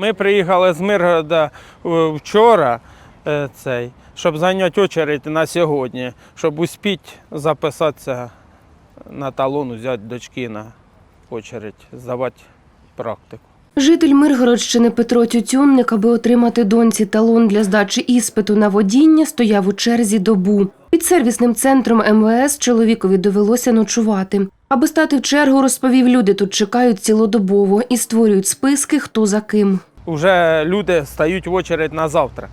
Ми приїхали з Миргорода е, вчора, е, цей, щоб зайняти очередь на сьогодні, щоб успіти записатися на талон, взяти дочки на очередь, здавати практику. Житель Миргородщини Петро Тютюнник, аби отримати доньці талон для здачі іспиту на водіння, стояв у черзі добу. Під сервісним центром МВС чоловікові довелося ночувати. Аби стати в чергу, розповів, люди тут чекають цілодобово і створюють списки, хто за ким. Уже люди стають в очередь на завтра.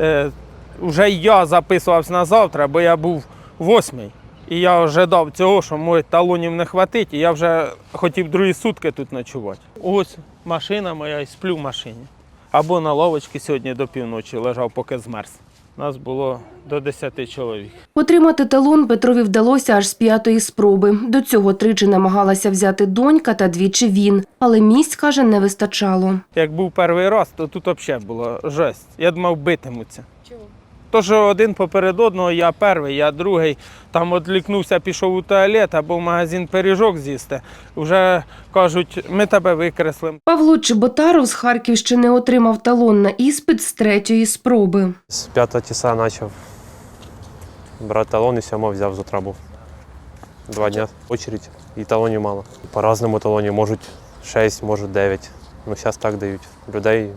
Е, Уже я записувався на завтра, бо я був восьмий. І я ожидав цього, що моїх талонів не вистачить, і я вже хотів другі сутки тут ночувати. Ось машина моя і сплю в машині. Або на лавочці сьогодні до півночі лежав, поки змерз. Нас було до 10 чоловік. Отримати талон Петрові вдалося аж з п'ятої спроби. До цього тричі намагалася взяти донька та двічі він. Але місць, каже, не вистачало. Як був перший раз, то тут взагалі було жесть. Я думав, битимуться. Чого? То, що один поперед одного, я перший, я другий. Там одлікнувся, пішов у туалет або в магазин пиріжок з'їсти. Вже кажуть, ми тебе викреслимо. Павло Чеботаров з Харківщини отримав талон на іспит з третьої спроби. З п'ятого часа почав брати талон і сьомо взяв з утра був. Два дня очередь і талонів мало. По-разному талоні можуть 6, можуть 9. Ну, зараз так дають. Людей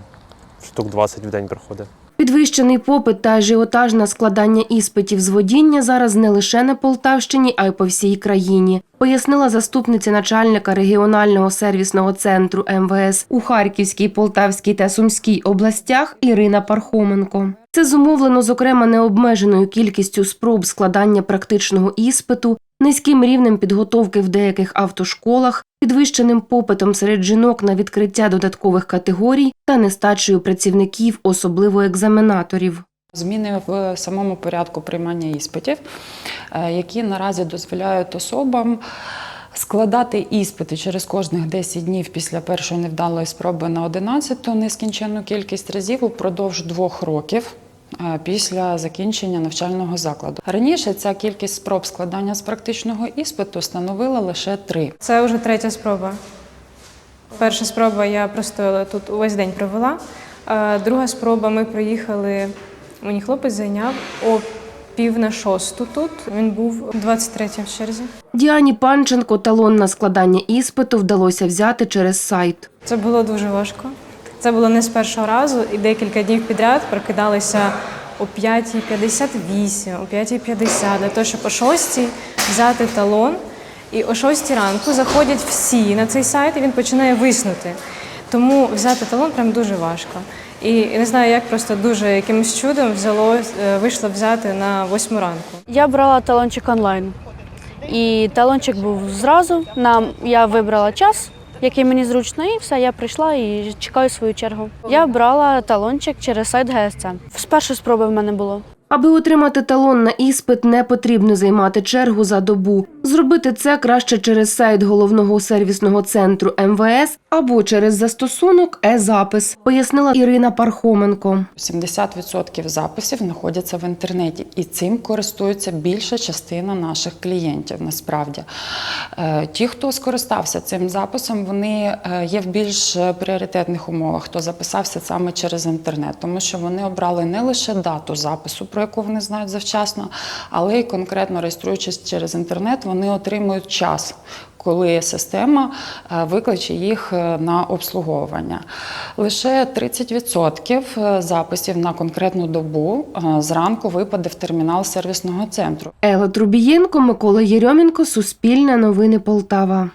штук 20 в день приходить. Підвищений попит та ажіотаж на складання іспитів з водіння зараз не лише на Полтавщині, а й по всій країні, пояснила заступниця начальника регіонального сервісного центру МВС у Харківській, Полтавській та Сумській областях Ірина Пархоменко. Це зумовлено, зокрема, необмеженою кількістю спроб складання практичного іспиту, низьким рівнем підготовки в деяких автошколах, підвищеним попитом серед жінок на відкриття додаткових категорій та нестачею працівників, особливо екзаменаторів. Зміни в самому порядку приймання іспитів, е, які наразі дозволяють особам складати іспити через кожних 10 днів після першої невдалої спроби на 11 нескінченну кількість разів упродовж двох років. Е, Після закінчення навчального закладу раніше ця кількість спроб складання з практичного іспиту становила лише три. Це вже третя спроба. Перша спроба я просто тут увесь день провела. Друга спроба ми приїхали. Мені хлопець зайняв о пів на шосту тут. Він був 23 в черзі. Діані Панченко талон на складання іспиту вдалося взяти через сайт. Це було дуже важко. Це було не з першого разу, і декілька днів підряд прокидалися о 5.58, о 5.50, для того, щоб о 6 взяти талон. І о 6 ранку заходять всі на цей сайт, і він починає виснути. Тому взяти талон прям дуже важко. І не знаю, як просто дуже якимось чудом взяло, е, вийшло взяти на 8 ранку. Я брала талончик онлайн. І талончик був зразу. Нам я вибрала час, який мені зручно, і все, я прийшла і чекаю свою чергу. Я брала талончик через сайт ГСЦ. З першої спроби в мене було. Аби отримати талон на іспит, не потрібно займати чергу за добу. Зробити це краще через сайт головного сервісного центру МВС або через застосунок е-запис, пояснила Ірина Пархоменко. 70% записів знаходяться в інтернеті, і цим користується більша частина наших клієнтів. Насправді, Е, ті, хто скористався цим записом, вони е, є в більш пріоритетних умовах, хто записався саме через інтернет, тому що вони обрали не лише дату запису, про яку вони знають завчасно, але й конкретно реєструючись через інтернет, вони отримують час. Коли система е, викличе їх е, на обслуговування, лише 30% записів на конкретну добу е, зранку випаде в термінал сервісного центру. Ела Трубієнко, Микола Єрьомінко, Суспільне новини Полтава.